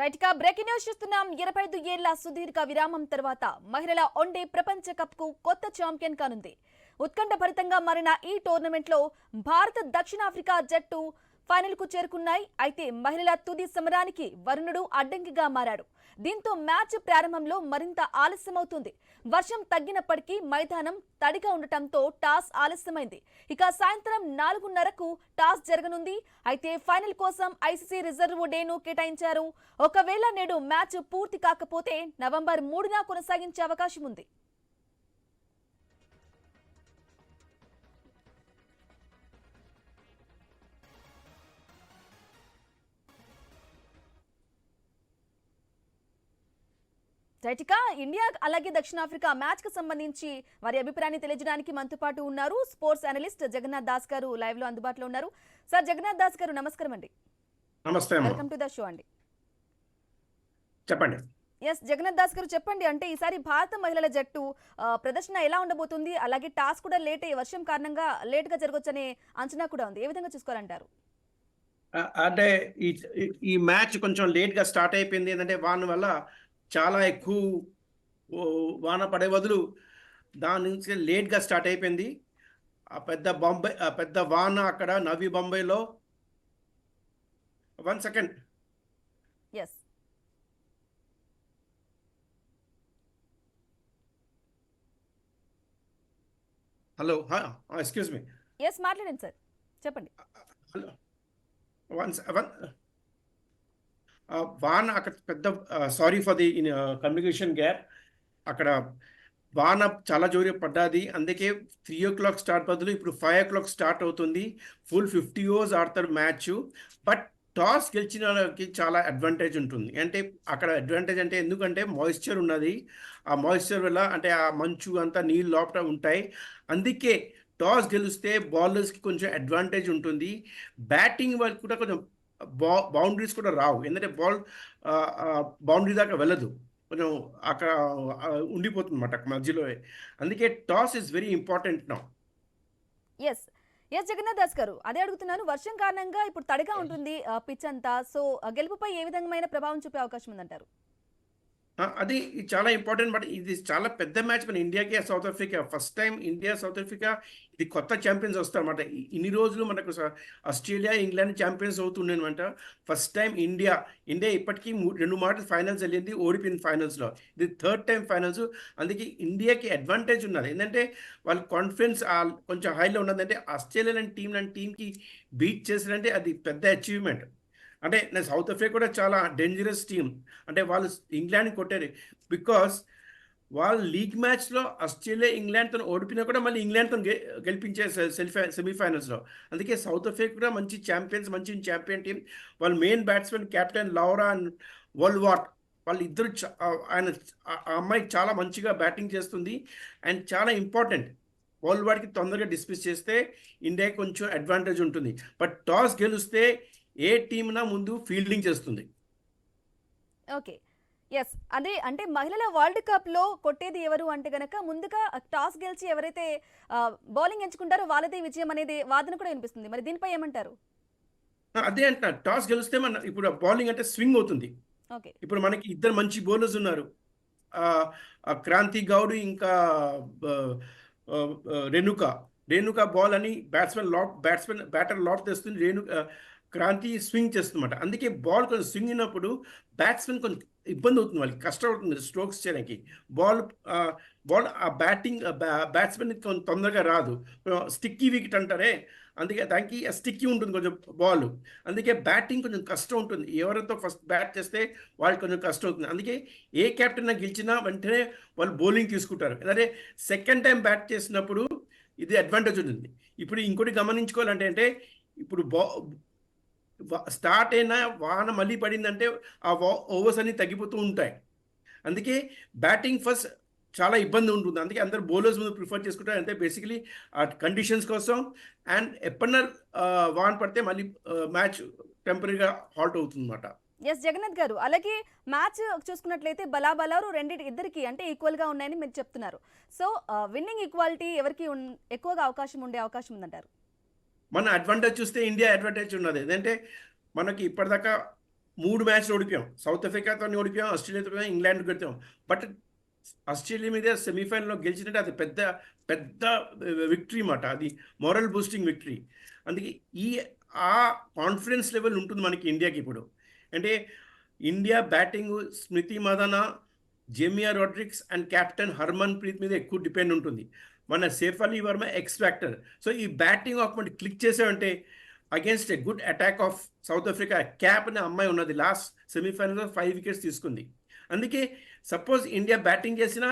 రైట్గా breaking news చూస్తున్నాం. ఇరవై ఐదు ఏళ్ళ సుదీర్ఘ విరామం తర్వాత మహిళల వన్డే ప్రపంచ కప్కు కొత్త ఛాంపియన్ కానుంది. ఉత్కంఠ భరితంగా మారిన ఈ టోర్నమెంట్లో దక్షిణాఫ్రికా జట్టు ఫైనల్కు చేరుకున్నాయి. అయితే మహిళల తుది సమరానికి వరుణుడు అడ్డంకిగా మారాడు. దీంతో మ్యాచ్ ప్రారంభంలో మరింత ఆలస్యమవుతుంది. వర్షం తగ్గినప్పటికీ మైదానం తడిగా ఉండటంతో టాస్ ఆలస్యమైంది. ఇక సాయంత్రం నాలుగున్నరకు టాస్ జరగనుంది. అయితే ఫైనల్ కోసం ఐసీసీ రిజర్వ్ డేను కేటాయించారు. ఒకవేళ నేడు మ్యాచ్ పూర్తి కాకపోతే నవంబర్ మూడున కొనసాగించే అవకాశం ఉంది. రైటిక ఇండియా అలాగే దక్షిణాఫ్రికా మ్యాచ్కు సంబంధించి వారి అభిప్రాయాన్ని తెలియజేయడానికి మనతో పాటు ఉన్నారు స్పోర్ట్స్ అనలిస్ట్ జగన్నాథ్ దాస్ గారు లైవ్లో అందుబాటులో ఉన్నారు. సార్ జగన్నాథ్ దాస్ గారు నమస్కారం అండి. నమస్తే వెల్కమ్ టు ద షో అండి. చెప్పండి. ఎస్ జగన్నాథ్ దాస్ గారు చెప్పండి. అంటే ఈసారి భారత మహిళల జట్టు ప్రదర్శన ఎలా ఉండబోతుంది? అలాగే టాస్ కూడా లేట్ అయ్యి వర్షం కారణంగా లేట్గా జరగొచ్చనే అంచనా కూడా ఉంది. ఏ విధంగా చూసుకోవాలంటారు? అంటే ఈ ఈ- ఈ మ్యాచ్ కొంచెం లేట్గా స్టార్ట్ అయిపోయింది. ఏంటంటే వాన వల్ల చాలా ఎక్కువ వాన పడే బదులు దాని నుంచి లేట్గా స్టార్ట్ అయిపోయింది. ఆ పెద్ద బొంబై ఆ పెద్ద వాన అక్కడ నవీ బొంబాయిలో. One second. Yes hello excuse me. Yes మాట్లాడండి సార్. చెప్పండి. హలో వన్ వన్ వాన అక్కడ పెద్ద sorry for the communication gap అక్కడ వాన చాలా జోరి పడ్డది. అందుకే త్రీ ఓ క్లాక్ స్టార్ట్ బదులు ఇప్పుడు ఫైవ్ ఓ క్లాక్ స్టార్ట్ అవుతుంది. ఫుల్ ఫిఫ్టీ ఓవర్స్ ఆడతారు మ్యాచ్ బట్ టాస్ గెలిచిన వాళ్ళకి చాలా అడ్వాంటేజ్ ఉంటుంది. అంటే అక్కడ అడ్వాంటేజ్ అంటే ఎందుకంటే మాయిశ్చర్ ఉన్నది. ఆ మాయిశ్చర్ వల్ల అంటే ఆ మంచు అంతా నీళ్ళు లోపల ఉంటాయి. అందుకే టాస్ గెలిస్తే బౌలర్స్కి కొంచెం అడ్వాంటేజ్ ఉంటుంది. బ్యాటింగ్ వాళ్ళకి కూడా కొంచెం బౌ బౌండరీస్ కూడా రావు. ఎందుకంటే బాల్ బౌండరీ దాకా వెళ్ళదు. కొంచెం అక్కడ ఉండిపోతుంది అన్నమాట మధ్యలో. అందుకే టాస్ ఇస్ వెరీ ఇంపార్టెంట్ నా. ఎస్ ఎస్ జగన్నాథ్ దాస్ గారు. అదే అడుగుతున్నాను. వర్షం కారణంగా ఇప్పుడు తడిగా ఉంటుంది పిచ్ అంతా. సో గెలుపుపై ఏ విధమైన ప్రభావం చూపే అవకాశం ఉందంటారు? అది చాలా ఇంపార్టెంట్ బట్ ఇది చాలా పెద్ద మ్యాచ్ మన ఇండియాకి South Africa first time India South Africa ఇది కొత్త ఛాంపియన్స్ వస్తారన్నమాట. ఇన్ని రోజులు మనకు ఆస్ట్రేలియా ఇంగ్లాండ్ ఛాంపియన్స్ అవుతుండే అనమాట ఫస్ట్ టైం ఇండియా ఇండియా ఇప్పటికీ మూ- రెండు మాటలు ఫైనల్స్ వెళ్ళింది ఓడిపోయింది ఫైనల్స్లో ఇది థర్డ్ టైం ఫైనల్స్ అందుకే ఇండియాకి అడ్వాంటేజ్ ఉన్నది. ఏంటంటే వాళ్ళ కాన్ఫిడెన్స్ కొంచెం హైలో ఉన్నదంటే ఆస్ట్రేలియా లాంటి టీం లాంటి టీంకి బీట్ చేసినంటే అది పెద్ద అచీవ్మెంట్ అంటే నేను సౌత్ ఆఫ్రికా కూడా చాలా డేంజరస్ టీం అంటే వాళ్ళు ఇంగ్లాండ్ కొట్టారు బికాస్ వాళ్ళు లీగ్ మ్యాచ్లో ఆస్ట్రేలియా ఇంగ్లాండ్తో ఓడిపినా కూడా మళ్ళీ ఇంగ్లాండ్తో గెలిపించే సెల్ఫీ సెమీఫైనల్స్లో అందుకే సౌత్ ఆఫ్రికా కూడా మంచి ఛాంపియన్స్ మంచి ఛాంపియన్ టీం వాళ్ళ main batsmen captain Laura and Wolvaardt వాళ్ళు ఇద్దరు ఆయన ఆ అమ్మాయి చాలా మంచిగా బ్యాటింగ్ చేస్తుంది. అండ్ చాలా ఇంపార్టెంట్ వరల్డ్ వాడ్కి తొందరగా డిస్మిస్ చేస్తే ఇండియాకి కొంచెం అడ్వాంటేజ్ ఉంటుంది. బట్ టాస్ గెలిస్తే ఏ టీమ్నా ముందు ఫీల్డింగ్ చేస్తుంది. ఓకే. ఎస్ అదే అంటే మహిళల వరల్డ్ కప్లో కొట్టేది ఎవరు అంటే గనక ముందుగా టాస్ గెలిచి ఎవరైతే బౌలింగ్ ఎంచుకుంటారో వాళ్ళదే విజయం అనేది వాదన కూడా వినిపిస్తుంది. మరి దీనిపై ఏమంటారు? అదే అంట టాస్ గెలిస్తే మన ఇప్పుడు బౌలింగ్ అంటే స్వింగ్ అవుతుంది. ఓకే. ఇప్పుడు మనకి ఇద్దరు మంచి బౌలర్స్ ఉన్నారు. క్రాంతి గౌడ్ ఇంకా రేణుక. రేణుక బాల్ అని batsmen lot batsmen batter lot తెస్తుంది. రేణు ఆ, క్రాంతి స్వింగ్ చేస్తుందన్నమాట. అందుకే బాల్ కొంచెం స్వింగ్ అయినప్పుడు బ్యాట్స్మెన్ కొంచెం ఇబ్బంది అవుతుంది వాళ్ళకి కష్టం అవుతుంది స్ట్రోక్స్ చేయడానికి. బాల్ బాల్ ఆ బ్యాటింగ్ బ్యాట్స్మెన్ కొంచెం తొందరగా రాదు. స్టిక్కీ వికెట్ అంటారే? అందుకే దానికి స్టిక్కీ ఉంటుంది కొంచెం బాల్. అందుకే బ్యాటింగ్ కొంచెం కష్టం ఉంటుంది. ఎవరితో ఫస్ట్ బ్యాట్ చేస్తే వాళ్ళకి కొంచెం కష్టం అవుతుంది. అందుకే ఏ క్యాప్టెన్ గెలిచినా వెంటనే వాళ్ళు బౌలింగ్ తీసుకుంటారు. అదే సెకండ్ టైం బ్యాట్ చేసినప్పుడు ఇది అడ్వాంటేజ్ ఉంటుంది. ఇప్పుడు ఇంకోటి గమనించుకోవాలంటే అంటే ఇప్పుడు బా స్టార్ట్ అయిన వాన మళ్ళీ పడిందంటే ఆ ఓవర్స్ అన్ని తగ్గిపోతూ ఉంటాయి. అందుకే బ్యాటింగ్ ఫస్ట్ చాలా ఇబ్బంది ఉంటుంది. అందుకే అందరు బౌలర్స్ ముందు ప్రిఫర్ చేసుకుంటారు. అంటే బేసికలీ ఆ కండిషన్స్ కోసం అండ్ ఎప్పటినర్ వాన్ పడితే మళ్ళీ మ్యాచ్ టెంపరీగా హాల్ట్ అవుతుంది అనమాట ఎస్ జగన్నాథ్ గారు. అలాగే మ్యాచ్ చూసుకున్నట్లయితే బలాబలారు రెండింటి ఇద్దరికి అంటే ఈక్వల్గా ఉన్నాయని మీరు చెప్తున్నారు. సో విన్నింగ్ ఈక్వాలిటీ ఎవరికి ఎక్కువగా అవకాశం ఉండే అవకాశం ఉందంటారు? మన అడ్వాంటేజ్ చూస్తే ఇండియా అడ్వాంటేజ్ ఉన్నది. ఏంటంటే మనకి ఇప్పటిదాకా మూడు మ్యాచ్లు ఓడిపోయాం. సౌత్ ఆఫ్రికాతో ఓడిపోయాం ఆస్ట్రేలియాతో ఓడిపోయాం ఇంగ్లాండ్ గెలిచాం బట్ ఆస్ట్రేలియా మీద సెమీఫైనల్లో గెలిచినట్టు అది పెద్ద పెద్ద విక్టరీ మాట. అది మోరల్ బూస్టింగ్ విక్టరీ అందుకే ఈ ఆ కాన్ఫిడెన్స్ లెవెల్ ఉంటుంది మనకి ఇండియాకి ఇప్పుడు. అంటే India batting Smriti Mandhana Jemimah Rodrigues and captain Harmanpreet మీద ఎక్కువ డిపెండ్ ఉంటుంది. మన Shafali Verma extractor so ఈ బ్యాటింగ్ ఆఫ్ మనం క్లిక్ చేసామంటే against a good attack of South Africa Kapp అనే అమ్మాయి ఉన్నది. లాస్ట్ సెమీఫైనల్లో ఫైవ్ వికెట్స్ తీసుకుంది. అందుకే సపోజ్ ఇండియా బ్యాటింగ్ చేసినా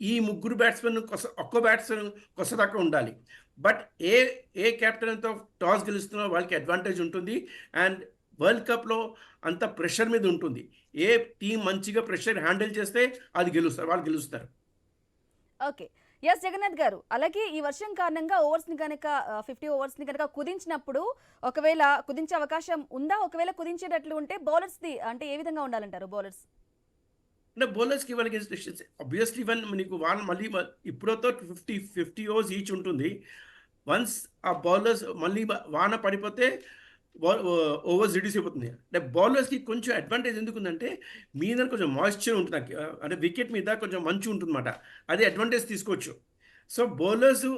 ఈ ముగ్గురు బ్యాట్స్మెన్ కొస ఒక్క బ్యాట్స్మెన్ కొసదాకా ఉండాలి. బట్ ఏ ఏ కెప్టెన్తో టాస్ గెలుస్తున్నా వాళ్ళకి అడ్వాంటేజ్ ఉంటుంది. అండ్ వరల్డ్ కప్లో అంత ప్రెషర్ మీద ఉంటుంది. ఏ టీం మంచిగా ప్రెషర్ హ్యాండిల్ చేస్తే అది గెలుస్తారు వాళ్ళు గెలుస్తారు. ఓకే ఎస్ జగన్నాథ్ గారు. అలాగే ఈ వర్షం కారణంగా ఓవర్స్ని కనుక ఫిఫ్టీ ఓవర్స్ని కనుక కుదించినప్పుడు ఒకవేళ కుదించే అవకాశం ఉందా? ఒకవేళ కుదించేటట్లు ఉంటే బౌలర్స్ ది అంటే ఏ విధంగా ఉండాలంటారు బౌలర్స్? అంటే బౌలర్స్కి వాళ్ళకి అబ్వియస్లీ వన్ నీకు వాళ్ళు మళ్ళీ ఇప్పుడుతో ఫిఫ్టీ ఫిఫ్టీ ఓవర్స్ ఈచ్ ఉంటుంది. వన్స్ ఆ బౌలర్స్ మళ్ళీ బ- వాన పడిపోతే ఓవర్స్ రిడ్యూస్ అయిపోతుంది అంటే బౌలర్స్కి కొంచెం అడ్వాంటేజ్ ఎందుకు ఉందంటే మీద కొంచెం మాయిశ్చర్ ఉంటుంది నాకు, అంటే వికెట్ మీద కొంచెం మంచు ఉంటుందన్నమాట. అది అడ్వాంటేజ్ తీసుకోవచ్చు. సో బౌలర్స్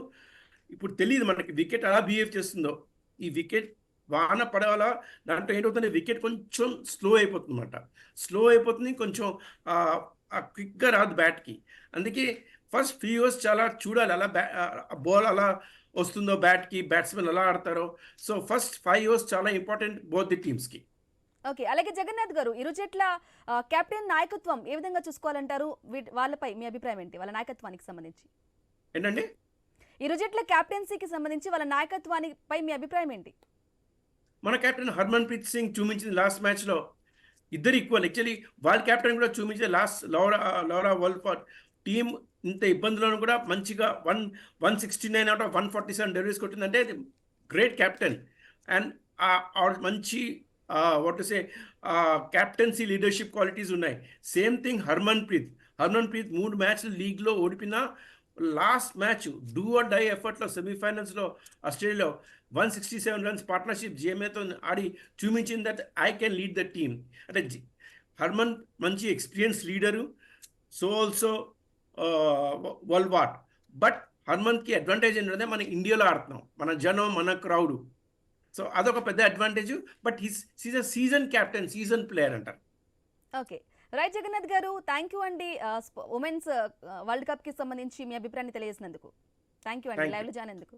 ఇప్పుడు తెలియదు మనకి వికెట్ ఎలా బిహేవ్ చేస్తుందో. ఈ వికెట్ వాన పడవల? దాంట్లో ఏంటవుతుంది వికెట్ కొంచెం స్లో అయిపోతుంది అనమాట స్లో అయిపోతుంది కొంచెం క్విక్గా రాదు బ్యాట్కి అందుకే ఫస్ట్ ఫ్రీ ఓవర్స్ చాలా చూడాలి. అలా బ్యా బాల్ అలా వస్తుందో బ్యాట్కి బ్యాట్స్మెన్ ఎలా ఆడతారో. సో ఫస్ట్ ఫైవ్ ఓవర్స్ చాలా ఇంపార్టెంట్ బోత్ ది టీమ్స్కి. ఓకే. అలాగే జగన్నాథ్ గారు ఇరు జట్ల కెప్టెన్ నాయకత్వం ఏ విధంగా చూసుకోవాలంటారు? వాళ్ళపై మీ అభిప్రాయం ఏంటి? వాళ్ళ నాయకత్వానికి సంబంధించి. ఏంటండి? ఇరు జట్ల కెప్టెన్సీకి సంబంధించి వాళ్ళ నాయకత్వానిపై మీ అభిప్రాయం ఏంటి? మన కెప్టెన్ హర్మన్ ప్రీత్ సింగ్ చూపించింది లాస్ట్ మ్యాచ్లో. ఇద్దరు ఈక్వల్. యాక్చువల్లీ వాళ్ళ కెప్టెన్ కూడా చూపించే last Laura Laura Wolvaardt team ఇంత ఇబ్బందులను కూడా మంచిగా one one sixty nine out of one forty seven deliveries కొట్టిందంటే great captain and మంచి what say captaincy leadership qualities ఉన్నాయి. Same thing Harmanpreet Harmanpreet మూడు మ్యాచ్లు లీగ్లో ఓడిపిన last match do or die ఎఫర్ట్లో సెమీఫైనల్స్లో ఆస్ట్రేలియాలో one sixty seven runs partnership జిఎంఏతో ఆడి చూపించింది that I can lead the team అంటే హర్మన్ మంచి experience leader so also Wolvaardt but హర్మన్కి advantage ఏంటంటే మన ఇండియాలో ఆడుతున్నాం. మన జనం మన క్రౌడ్. సో అదొక పెద్ద అడ్వాంటేజ్. బట్ హిస్ సీజ్ సీజన్ క్యాప్టెన్ సీజన్ ప్లేయర్ అంటారు. ఓకే. రైట్ జగన్నాథ్ గారు థ్యాంక్ యూ అండి. ఉమెన్స్ వరల్డ్ కప్కి సంబంధించి మీ అభిప్రాయాన్ని తెలియజేసినందుకు. థ్యాంక్ యూ అండి. Thank you. లైవ్లో జాయిన్ ఎందుకు